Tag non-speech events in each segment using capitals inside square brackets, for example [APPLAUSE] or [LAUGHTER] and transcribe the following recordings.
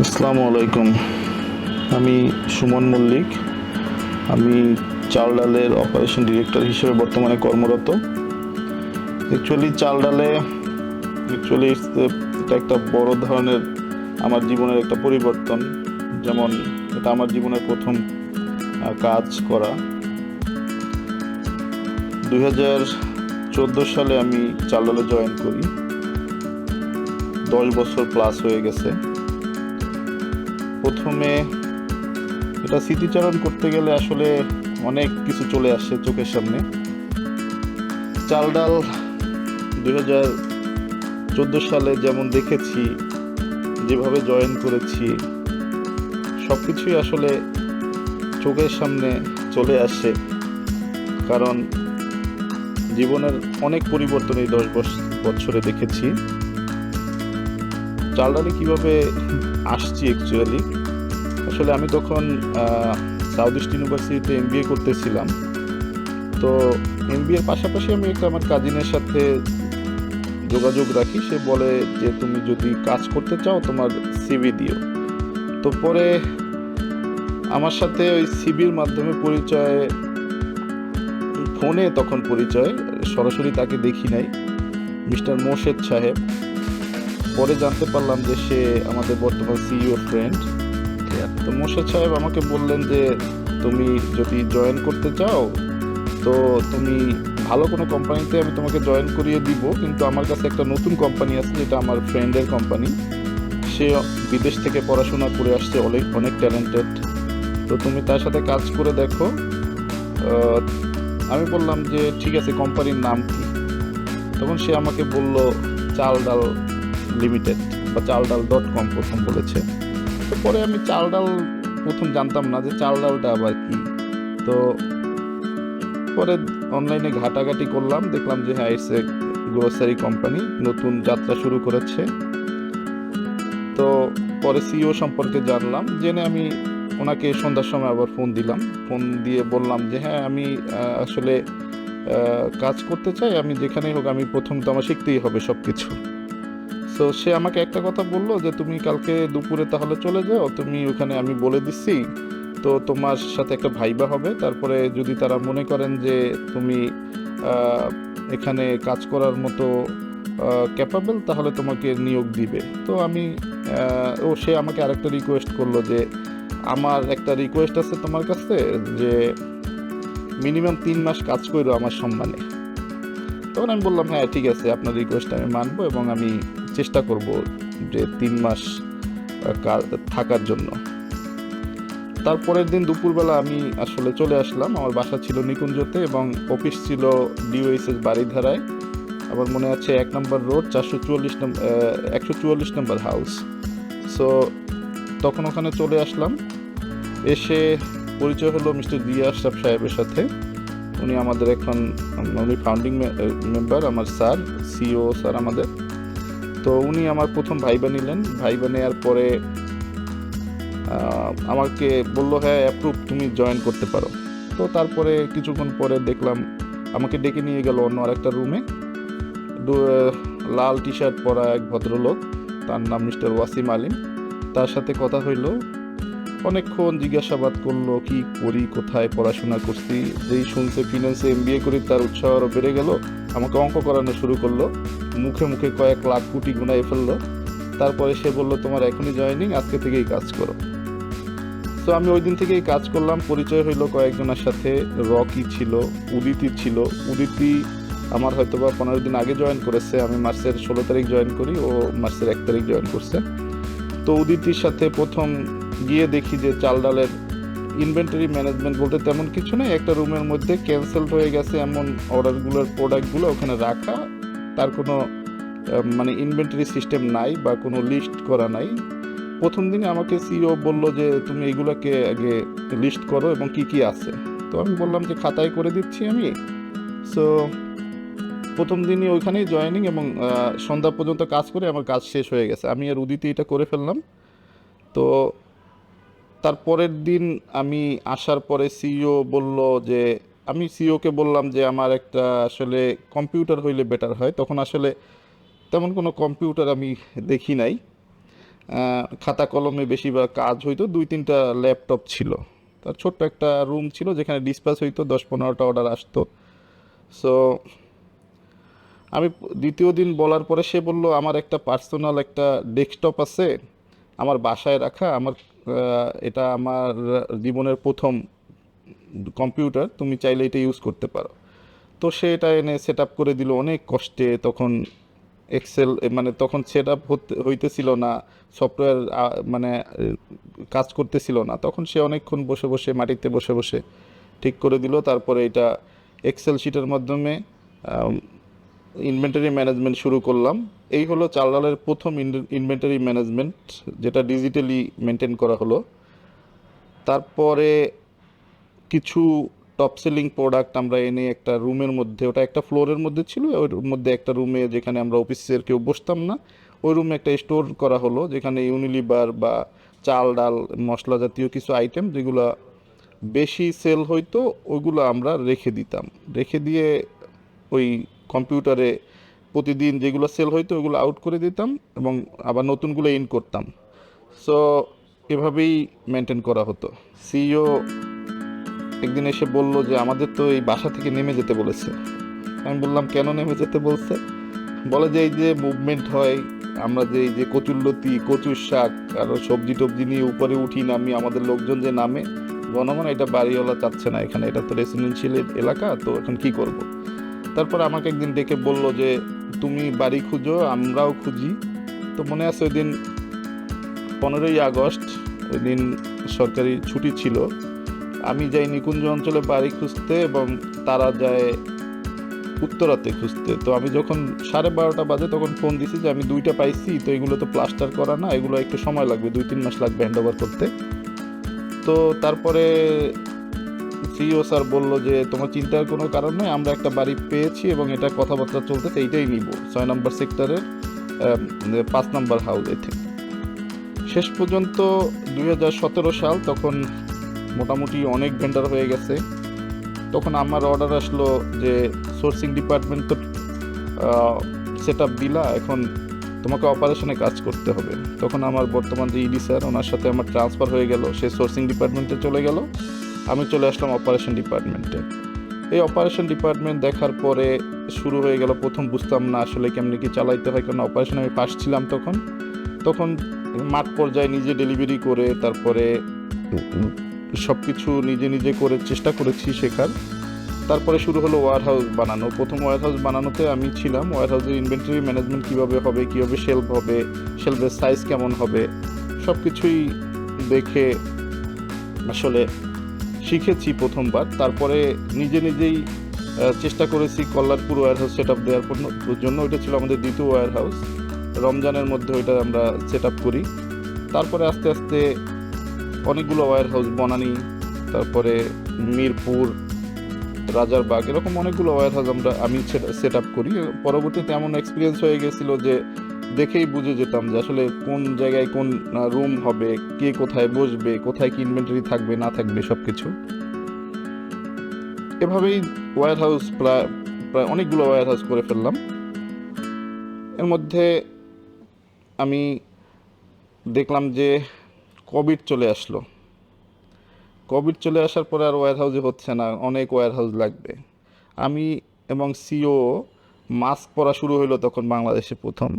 আসসালামু আলাইকুম। আমি সুমন মল্লিক। আমি চাল ডালের অপারেশন ডিরেক্টর হিসেবে বর্তমানে কর্মরত। অ্যাকচুয়ালি চাল ডালে অ্যাকচুয়ালি এটা একটা বড় ধরনের আমার জীবনের একটা পরিবর্তন। যেমন, এটা আমার জীবনের প্রথম কাজ করা। দুই হাজার চোদ্দ সালে আমি চাল ডালে জয়েন করি। দশ বছর প্লাস হয়ে গেছে। প্রথমে এটা স্মৃতিচারণ করতে গেলে আসলে অনেক কিছু চলে আসে চোখের সামনে। চাল ডাল দুই হাজার চোদ্দ সালে যেমন দেখেছি, যেভাবে জয়েন করেছি সব কিছুই আসলে চোখের সামনে চলে আসে। কারণ জীবনের অনেক পরিবর্তন এই দশ বছ- বছরে দেখেছি। ডালে কীভাবে আসছি অ্যাকচুয়ালি আসলে আমি তখন সাউথ ইস্ট ইউনিভার্সিটিতে এম করতেছিলাম। তো এম এর পাশাপাশি আমি একটা আমার কাজিনের সাথে যোগাযোগ রাখি। সে বলে যে, তুমি যদি কাজ করতে চাও, তোমার সিভি দিও। তো পরে আমার সাথে ওই সিবির মাধ্যমে পরিচয়, ফোনে তখন পরিচয়। সরাসরি তাকে দেখি নাই। মিস্টার মোর্শেদ সাহেব। পরে জানতে পারলাম যে সে আমাদের বর্তমান সিইও ফ্রেন্ড তো মোর্শেদ সাহেব আমাকে বললেন যে, তুমি যদি জয়েন করতে চাও, তো তুমি ভালো কোনো কোম্পানিতে আমি তোমাকে জয়েন করিয়ে দিব। কিন্তু আমার কাছে একটা নতুন কোম্পানি আছে, যেটা আমার ফ্রেন্ডের কোম্পানি সে বিদেশ থেকে পড়াশোনা করে আসছে, অনেক অনেক ট্যালেন্টেড তো তুমি তার সাথে কাজ করে দেখো। আমি বললাম যে, ঠিক আছে কোম্পানির নাম কি? তখন সে আমাকে বলল, চাল ডাল লিমিটেড বা চাল ডাল ডট কম প্রথম বলেছে। পরে আমি চাল ডাল প্রথম জানতাম না যে চাল ডালটা আবার কি। তো পরে অনলাইনে ঘাটাঘাটি করলাম, দেখলাম যে হ্যাঁ ইটস এ গ্রোসারি কোম্পানি নতুন যাত্রা শুরু করেছে। তো পরে সিইও সম্পর্কে জানলাম, জেনে আমি ওনাকে সন্ধ্যার সময় আবার ফোন দিলাম। ফোন দিয়ে বললাম যে হ্যাঁ আমি আসলে কাজ করতে চাই, আমি যেখানেই হোক, আমি প্রথম তো আমার শিখতেই হবে সব কিছু তো সে আমাকে একটা কথা বলল যে, তুমি কালকে দুপুরে তাহলে চলে যাও, তুমি ওখানে আমি বলে দিচ্ছি। তো তোমার সাথে একটা ভাইবা হবে। তারপরে যদি তারা মনে করেন যে, তুমি এখানে কাজ করার মতো ক্যাপাবল তাহলে তোমাকে নিয়োগ দিবে। তো আমি ও, সে আমাকে আরেকটা রিকোয়েস্ট করল যে, আমার একটা রিকোয়েস্ট আছে তোমার কাছে যে মিনিমাম তিন মাস কাজ করো আমার সম্মানে। তখন আমি বললাম হ্যাঁ ঠিক আছে। আপনার রিকোয়েস্ট আমি মানবো এবং আমি চেষ্টা করব যে তিন মাস থাকার জন্য। তারপরের দিন দুপুরবেলা আমি আসলে চলে আসলাম। আমার বাসা ছিল নিকুঞ্জতে এবং অফিস ছিল ডিওএসএস বাড়িধারায় আমার মনে আছে এক নম্বর রোড, চারশো চুয়াল্লিশ নম্বর একশো চুয়াল্লিশ নম্বর হাউস। সো তখন ওখানে চলে আসলাম। এসে পরিচয় হলো মিস্টার দিয়া আশরাফ সাহেবের সাথে। উনি আমাদের এখন, উনি ফাউন্ডিং মেম্বার আমার স্যার সিও স্যার আমাদের। তো উনি আমার প্রথম ভাইবা নিলেন। ভাইবা নেওয়ার পরে আমাকে বলল হ্যাঁ অ্যাপ্রুভ তুমি জয়েন করতে পারো। তো তারপরে কিছুক্ষণ পরে দেখলাম, আমাকে ডেকে নিয়ে গেল অন্য আরেকটা রুমে লাল টি শার্ট পরা এক ভদ্রলোক, তার নাম মিস্টার ওয়াসিম আলিম। তার সাথে কথা হইল, অনেকক্ষণ জিজ্ঞাসাবাদ করল, কি করি, কোথায় পড়াশোনা করছি? যেই শুনছে ফিনান্সে এম করি, তার উৎসাহ আরও বেড়ে গেল। আমাকে অঙ্ক করানো শুরু করল। মুখে মুখে কয়েক লাখ কোটি গুনায় ফেলল। তারপরে সে বলল, তোমার এখনই জয়েনিং আজকে থেকেই কাজ করো। তো আমি ওই দিন থেকেই কাজ করলাম। পরিচয় হইল কয়েকজনের সাথে। রকি ছিল, উদিতি ছিল। উদিতি আমার হয়তো বা পনেরো দিন আগে জয়েন করেছে। আমি মার্চের ষোলো তারিখ জয়েন করি, ও মার্চের এক তারিখ জয়েন করছে। তো উদিতির সাথে প্রথম গিয়ে দেখি যে চাল ডালের ইনভেন্টরি ম্যানেজমেন্ট বলতে তেমন কিছু নেই। একটা রুমের মধ্যে ক্যান্সেল হয়ে গেছে এমন অর্ডারগুলোর প্রোডাক্টগুলো ওখানে রাখা। তার কোনো মানে ইনভেন্টরি সিস্টেম নাই বা কোনো লিস্ট করা নাই। প্রথম দিনে আমাকে সিও বলল যে, তুমি এগুলোকে আগে লিস্ট করো এবং কি কি আছে? তো আমি বললাম যে, খাতায় করে দিচ্ছি আমি। সো প্রথম দিনই ওইখানেই জয়েনিং এবং সন্ধ্যা পর্যন্ত কাজ করে আমার কাজ শেষ হয়ে গেছে। আমি আর উদিতে এটা করে ফেললাম। তো তারপরের দিন আমি আসার পরে সিইও বলল যে, আমি সিইওকে বললাম যে, আমার একটা আসলে কম্পিউটার হইলে বেটার হয়। তখন আসলে তেমন কোনো কম্পিউটার আমি দেখি নাই। খাতা কলমে বেশিরভাগ কাজ হইতো, দুই তিনটা ল্যাপটপ ছিল। তার ছোট্ট একটা রুম ছিল যেখানে ডিসপ্যাচ হইতো, দশ পনেরোটা অর্ডার আসতো। সো আমি দ্বিতীয় দিন বলার পরে সে বলল, আমার একটা পার্সোনাল একটা ডেস্কটপ আছে, আমার বাসায় রাখা, আমার এটা আমার জীবনের প্রথম কম্পিউটার, তুমি চাইলে এটা ইউজ করতে পারো। তো সে এটা এনে সেট আপ করে দিল অনেক কষ্টে, তখন এক্সেল মানে তখন সেট আপ হইতেছিল না সফটওয়্যার মানে কাজ করতেছিল না, তখন সে অনেকক্ষণ বসে বসে, মাটিতে বসে বসে ঠিক করে দিল। তারপরে এটা এক্সেল শিটের মাধ্যমে ইনভেন্টারি ম্যানেজমেন্ট শুরু করলাম। এই হলো চাল ডালের প্রথম ইনভেন্টারি ম্যানেজমেন্ট যেটা ডিজিটালি মেনটেন করা হলো। তারপরে কিছু টপ সেলিং প্রোডাক্ট আমরা এনে একটা রুমের মধ্যে, ওটা একটা ফ্লোরের মধ্যে ছিল, ওর মধ্যে একটা রুমে যেখানে আমরা অফিসের কেউ বসতাম না, ওই রুমে একটা স্টোর করা হলো, যেখানে ইউনিলিভার বা চাল ডাল মশলা জাতীয় কিছু আইটেম যেগুলো বেশি সেল হইতো ওইগুলো আমরা রেখে দিতাম। রেখে দিয়ে ওই কম্পিউটারে প্রতিদিন যেগুলো সেল হইতো, ওগুলো আউট করে দিতাম এবং আবার নতুনগুলো ইন করতাম। সো এভাবেই মেনটেন করা হতো। সিইও একদিন এসে বলল যে, আমাদের তো এই বাসা থেকে নেমে যেতে বলেছে। আমি বললাম, কেন নেমে যেতে বলছে? বলে যে, এই যে মুভমেন্ট হয়, আমরা যে, এই যে কচুল্লতি কচুর শাক, আর সবজি টবজি নিয়ে উপরে উঠি, নামি, আমাদের লোকজন যে নামে গণমান এটা বাড়িওয়ালা চাচ্ছে না এখানে। এটা তো রেসিডেন্সিয়াল এলাকা, তো এখন কি করব। তারপর আমাকে একদিন ডেকে বলল যে, তুমি বাড়ি খুঁজো, আমরাও খুঁজি। তো মনে আছে ওই দিন পনেরোই আগস্ট, ওই দিন সরকারি ছুটি ছিল। আমি যাই নিকুঞ্জ অঞ্চলে বাড়ি খুঁজতে এবং তারা যায় উত্তরাতে খুঁজতে। তো আমি যখন সাড়ে বারোটা বাজে তখন ফোন দিছি যে, আমি দুইটা পাইছি, তো এগুলো তো প্লাস্টার করা না, এগুলো একটু সময় লাগবে, দুই তিন মাস লাগবে হ্যান্ড ওভার করতে। তো তারপরে সিইও স্যার বলল যে, তোমার চিন্তার কোনো কারণ নেই আমরা একটা বাড়ি পেয়েছি এবং এটা কথাবার্তা চলতেছে, এইটাই নিব। ছয় নম্বর সেক্টরের পাঁচ নম্বর হাউস এতে। শেষ পর্যন্ত দুই হাজার সতেরো সাল তখন মোটামুটি অনেক ভেন্ডার হয়ে গেছে। তখন আমার অর্ডার আসলো যে সোর্সিং ডিপার্টমেন্ট তো সেট আপ দিলা, এখন তোমাকে অপারেশনে কাজ করতে হবে। তখন আমার বর্তমান যে ইডি স্যার, ওনার সাথে আমার ট্রান্সফার হয়ে গেল। সে সোর্সিং ডিপার্টমেন্টে চলে গেল। আমি চলে আসলাম অপারেশন ডিপার্টমেন্টে এই অপারেশন ডিপার্টমেন্ট দেখার পরে শুরু হয়ে গেল প্রথম বুঝতাম না আসলে কেমনি কি চালাইতে হয় কারণ অপারেশন আমি পাস ছিলাম তখন। তখন মাঠ পর্যায়ে নিজে ডেলিভারি করে তারপরে সব কিছু নিজে নিজে করে চেষ্টা করেছি শেখার। তারপরে শুরু হলো ওয়ার হাউস বানানো। প্রথম ওয়ার হাউস বানানোতে আমি ছিলাম। ওয়ার হাউসের ইনভেন্টরি ম্যানেজমেন্ট কীভাবে হবে, কীভাবে শেলফ হবে শেলফের সাইজ কেমন হবে সব কিছুই দেখে আসলে শিখেছি প্রথমবার, তারপরে নিজে নিজেই চেষ্টা করেছি Kalyanpur warehouse set up দেওয়ার জন্য। ওইটা ছিল আমাদের দ্বিতীয় ওয়ার হাউস রমজানের মধ্যে ওইটা আমরা সেট আপ করি। তারপরে আস্তে আস্তে অনেকগুলো ওয়ার হাউস বনানি, তারপরে মিরপুর, রাজারবাগ, এরকম অনেকগুলো ওয়ার হাউস আমরা, আমি সেট আপ করি। পরবর্তীতে এমন এক্সপিরিয়েন্স হয়ে গেছিল যে দেখেই বুঝে যেতাম যে আসলে কোন জায়গায় কোন রুম হবে, কে কোথায় বসবে, কোথায় কি ইনভেন্টরি থাকবে, না থাকবে সব কিছু এভাবেই ওয়ার হাউস প্রায় প্রায় অনেকগুলো ওয়ার হাউস করে ফেললাম। এর মধ্যে আমি দেখলাম যে কোভিড চলে আসলো। কোভিড চলে আসার পরে আর ওয়্যার হাউসে হচ্ছে না, অনেক ওয়্যার হাউস লাগবে। আমি এবং সিও মাস্ক পরা শুরু হলো তখন বাংলাদেশে প্রথম।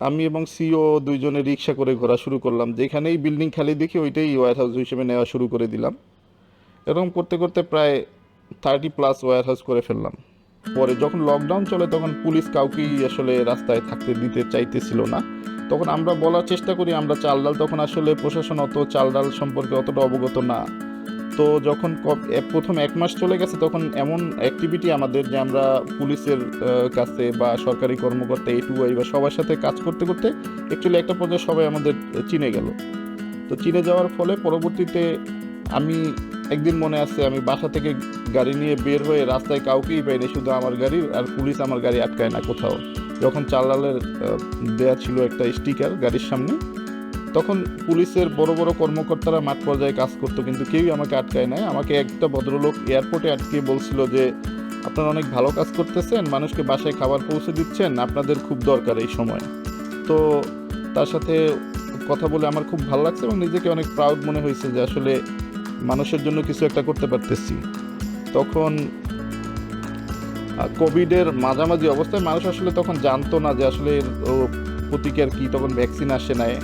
আমি এবং সিও দুইজনে রিক্সা করে ঘোরা শুরু করলাম। যেখানেই বিল্ডিং খালি দেখি ওইটাই ওয়্যার হাউস হিসেবে নেওয়া শুরু করে দিলাম। এরকম করতে করতে প্রায় থার্টি প্লাস ওয়্যার হাউস করে ফেললাম। পরে যখন লকডাউন চলে, তখন পুলিশ কাউকেই আসলে রাস্তায় থাকতে দিতে চাইতেছিল না। তখন আমরা বলার চেষ্টা করি, আমরা চাল ডাল, তখন আসলে প্রশাসন অত চাল ডাল সম্পর্কে অতটা অবগত না। তো যখন প্রথম এক মাস চলে গেছে, তখন এমন অ্যাক্টিভিটি আমাদের যে আমরা পুলিশের কাছে বা সরকারি কর্মকর্তা এ টু বা সবার সাথে কাজ করতে করতে অ্যাকচুয়ালি একটা পর্যায়ে সবাই আমাদের চিনে গেল। তো চিনে যাওয়ার ফলে পরবর্তীতে আমি একদিন মনে আছে আমি বাসা থেকে গাড়ি নিয়ে বের হয়ে রাস্তায় কাউকেই পাইনি, শুধু আমার গাড়ি আর পুলিশ আমার গাড়ি আটকায় না কোথাও। যখন চালালের দেয়া ছিল একটা স্টিকার গাড়ির সামনে তখন পুলিশের বড় বড় কর্মকর্তারা মাঠ পর্যায়ে কাজ করতো, কিন্তু কেউই আমাকে আটকায় নাই। আমাকে একটা ভদ্রলোক এয়ারপোর্টে আটকিয়ে বলছিল যে, আপনারা অনেক ভালো কাজ করতেছেন, মানুষকে বাসায় খাবার পৌঁছে দিচ্ছেন, আপনাদের খুব দরকার এই সময়। তো তার সাথে কথা বলে আমার খুব ভালো লাগছে এবং নিজেকে অনেক প্রাউড মনে হয়েছে যে আসলে মানুষের জন্য কিছু একটা করতে পারতেছি। তখন কোভিডের মাঝামাঝি অবস্থায় মানুষ আসলে তখন জানতো না যে আসলে প্রতিকার কি, তখন ভ্যাকসিন আসে নাই।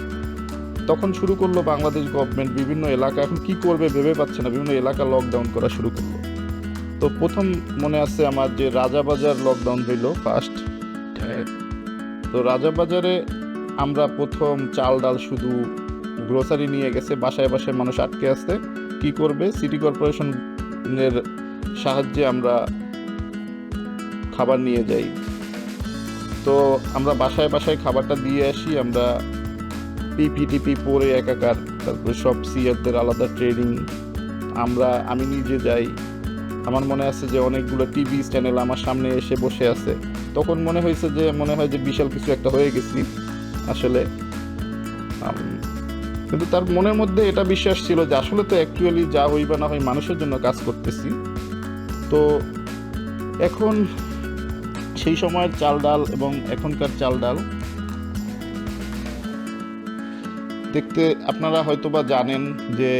তখন শুরু করল বাংলাদেশ গভর্নমেন্ট বিভিন্ন এলাকা। এখন কি করবে ভেবে পাচ্ছে না, বিভিন্ন এলাকা লকডাউন করা শুরু করল। তো প্রথম মনে আছে আমার যে রাজাবাজার লকডাউন হইল ফার্স্ট তো রাজাবাজারে আমরা প্রথম চাল ডাল শুধু গ্রোসারি নিয়ে গেছে, বাসায় বাসায় মানুষ আটকে আছে। কি করবে? সিটি কর্পোরেশনের সাহায্যে আমরা খাবার নিয়ে যাই। তো আমরা বাসায় বাসায় খাবারটা দিয়ে আসি, আমরা পিপিটিপি পরে একাকার। তারপরে সব সিয়ারদের আলাদা ট্রেনিং। আমরা, আমি নিজে যাই। আমার মনে আছে যে অনেকগুলো টিভি চ্যানেল আমার সামনে এসে বসে আছে। তখন মনে হয়েছে যে, মনে হয় যে বিশাল কিছু একটা হয়ে গেছি আসলে। কিন্তু তার মনের মধ্যে এটা বিশ্বাস ছিল যে আসলে তো অ্যাকচুয়ালি যা হই বা না হয় মানুষের জন্য কাজ করতেছি। তো এখন সেই সময়ের চাল ডাল এবং এখনকার চাল ডাল দেখতে আপনারা হয়তোবা জানেন যে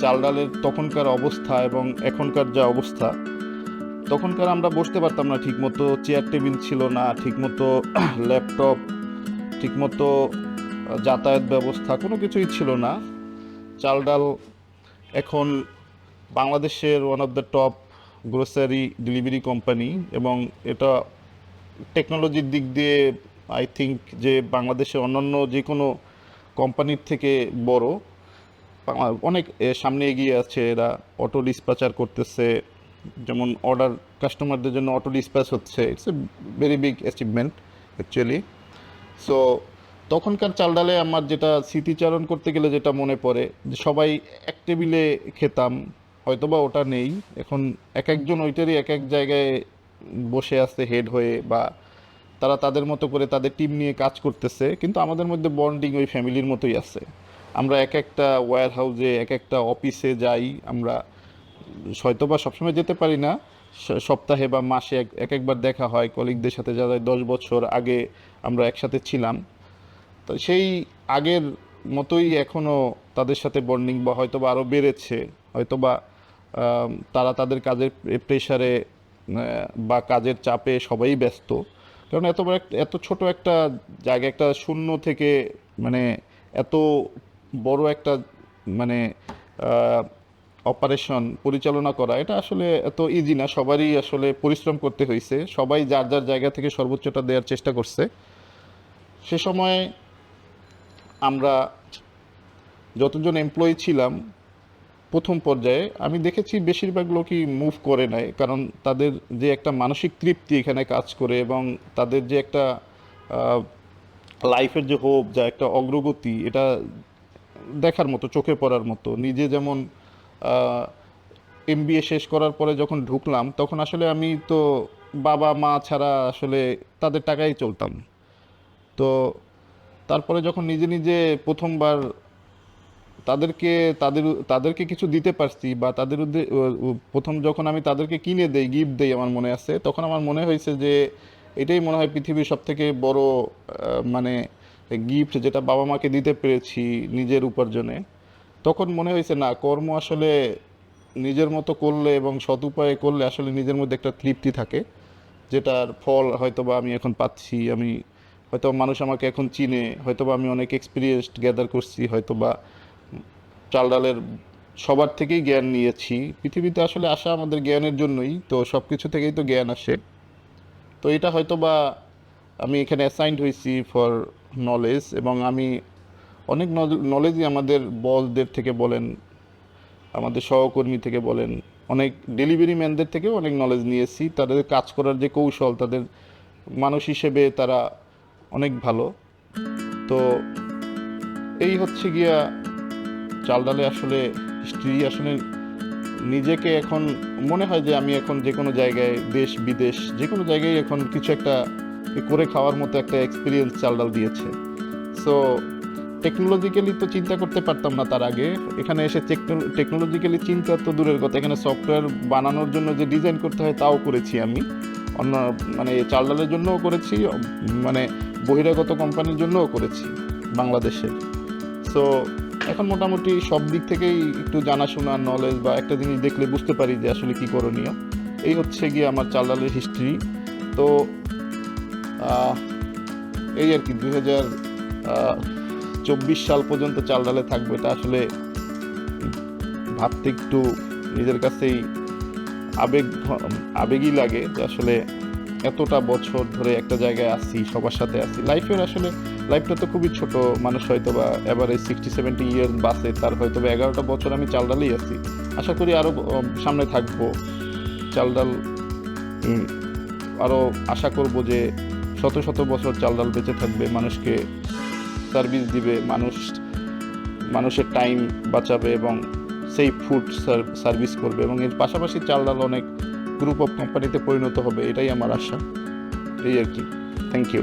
চাল ডালের তখনকার অবস্থা এবং এখনকার যা অবস্থা, তখনকার আমরা বসতে পারতাম না ঠিকমতো চেয়ার টেবিল ছিল না, ঠিকমতো [CLEARS THROAT] ল্যাপটপ ঠিকমতো যাতায়াত ব্যবস্থা কোনো কিছুই ছিল না। চাল ডাল এখন বাংলাদেশের one of the top grocery delivery company এবং এটা টেকনোলজির দিক দিয়ে আই থিঙ্ক যে বাংলাদেশে অন্যান্য যে কোনো কোম্পানির থেকে বড়। অনেক সামনে এগিয়ে আছে এরা, অটো ডিসপ্যাচার করতেছে। যেমন অর্ডার, কাস্টমারদের জন্য অটো ডিসপ্যাচ হচ্ছে। It's a very big achievement actually so তখনকার চাল ডালে আমার যেটা স্মৃতিচারণ করতে গেলে যেটা মনে পড়ে, যে সবাই এক টেবিলে খেতাম, হয়তোবা ওটা নেই। এখন এক একজন ওইটারই এক এক জায়গায় বসে আছে হেড হয়ে বা তারা তাদের মতো করে তাদের টিম নিয়ে কাজ করতেছে, কিন্তু আমাদের মধ্যে বন্ডিং ওই ফ্যামিলির মতোই আছে। আমরা এক একটা ওয়্যার হাউসে এক একটা অফিসে যাই, আমরা হয়তোবা সবসময় যেতে পারি না সপ্তাহে বা মাসে এক এক একবার দেখা হয় কলিগদের সাথে যারা দশ বছর আগে আমরা একসাথে ছিলাম। তো সেই আগের মতোই এখনও তাদের সাথে বন্ডিং বা হয়তো বা আরও বেড়েছে হয়তো বা তারা তাদের কাজের প্রেশারে বা কাজের চাপে সবাই ব্যস্ত। কারণ এত বড় এত ছোট একটা জায়গা, একটা শূন্য থেকে মানে এত বড় একটা মানে অপারেশন পরিচালনা করা, এটা আসলে এত ইজি না। সবারই আসলে পরিশ্রম করতে হয়েছে সবাই যার যার জায়গা থেকে সর্বোচ্চটা দেওয়ার চেষ্টা করছে। সে সময় আমরা যতজন এমপ্লয়ি ছিলাম প্রথম পর্যায়ে আমি দেখেছি বেশিরভাগ লোকই মুভ করে নাই কারণ তাদের যে একটা মানসিক তৃপ্তি এখানে কাজ করে এবং তাদের যে একটা লাইফের যে হোপ যা একটা অগ্রগতি, এটা দেখার মতো, চোখে পড়ার মতো। নিজে যেমন এমবিএ শেষ করার পরে যখন ঢুকলাম, তখন আসলে আমি তো বাবা, মা ছাড়া আসলে তাদের টাকাই চলতাম। তো তারপরে যখন নিজে নিজে প্রথমবার তাদেরকে, তাদের, তাদেরকে কিছু দিতে পারছি বা তাদের প্রথম যখন আমি তাদেরকে কিনে দেই গিফট দেই আমার মনে আছে, তখন আমার মনে হয়েছে যে এটাই মনে হয় পৃথিবীর সব থেকে বড় মানে গিফট যেটা বাবা মাকে দিতে পেরেছি নিজের উপার্জনে। তখন মনে হয়েছে, না, কর্ম আসলে নিজের মতো করলে এবং সৎ উপায়ে করলে আসলে নিজের মধ্যে একটা তৃপ্তি থাকে, যেটার ফল হয়তো বা আমি এখন পাচ্ছি, আমি হয়তো মানুষ আমাকে এখন চিনে হয়তো বা আমি অনেক এক্সপিরিয়েন্সড গ্যাদার করছি হয়তো বা চাল ডালের সবার থেকেই জ্ঞান নিয়েছি। পৃথিবীতে আসলে আসা আমাদের জ্ঞানের জন্যই, তো সব কিছু থেকেই তো জ্ঞান আসে। তো এটা হয়তো বা আমি এখানে অ্যাসাইন্ড হয়েছি ফর নলেজ এবং আমি অনেক নলেজই আমাদের বসদের থেকে বলেন, আমাদের সহকর্মী থেকে বলেন, অনেক ডেলিভারি ম্যানদের থেকেও অনেক নলেজ নিয়েছি। তাদের কাজ করার যে কৌশল, তাদের মানুষ হিসেবে তারা অনেক ভালো। তো এই হচ্ছে গিয়া চাল ডালে আসলে হিস্ট্রি আসলে নিজেকে এখন মনে হয় যে আমি এখন যে কোনো জায়গায় দেশ, বিদেশ, যে কোনো জায়গায় এখন কিছু একটা করে খাওয়ার মতো একটা এক্সপিরিয়েন্স চাল ডাল দিয়েছে। সো টেকনোলজিক্যালি তো চিন্তা করতে পারতাম না তার আগে। এখানে এসে টেকনোলজিক্যালি চিন্তা তো দূরের কথা। এখানে সফটওয়্যার বানানোর জন্য যে ডিজাইন করতে হয় তাও করেছি আমি। অন্য মানে চাল ডালের জন্যও করেছি মানে বহিরাগত কোম্পানির জন্যও করেছি বাংলাদেশে সো এখন মোটামুটি সব দিক থেকেই একটু জানাশোনা নলেজ বা একটা জিনিস দেখলে বুঝতে পারি যে আসলে কি করণীয়। এই হচ্ছে গিয়ে আমার চাল ডালের হিস্ট্রি তো এই আর কি, দুই হাজার চব্বিশ সাল পর্যন্ত চাল ডালে থাকবে, এটা আসলে ভাবতে একটু নিজের কাছেই আবেগ, আবেগই লাগে যে আসলে এতটা বছর ধরে একটা জায়গায় আসি সবার সাথে আসি লাইফের আসলে লাইফটা তো খুবই ছোট মানুষ হয়তো বা এভারেজ সিক্সটি সেভেন্টি ইয়ার বাসে তার হয়তো বা এগারোটা বছর আমি চাল ডালেই আছি। আশা করি আরও সামনে থাকব। চাল ডাল আরও আশা করব যে শত শত বছর চাল ডাল বেঁচে থাকবে, মানুষকে সার্ভিস দিবে, মানুষ, মানুষের টাইম বাঁচাবে এবং সেই ফুড সার্ভিস করবে এবং এর পাশাপাশি চাল ডাল অনেক গ্রুপ অফ কোম্পানিতে পরিণত হবে, এটাই আমার আশা। এই আর কি। Thank you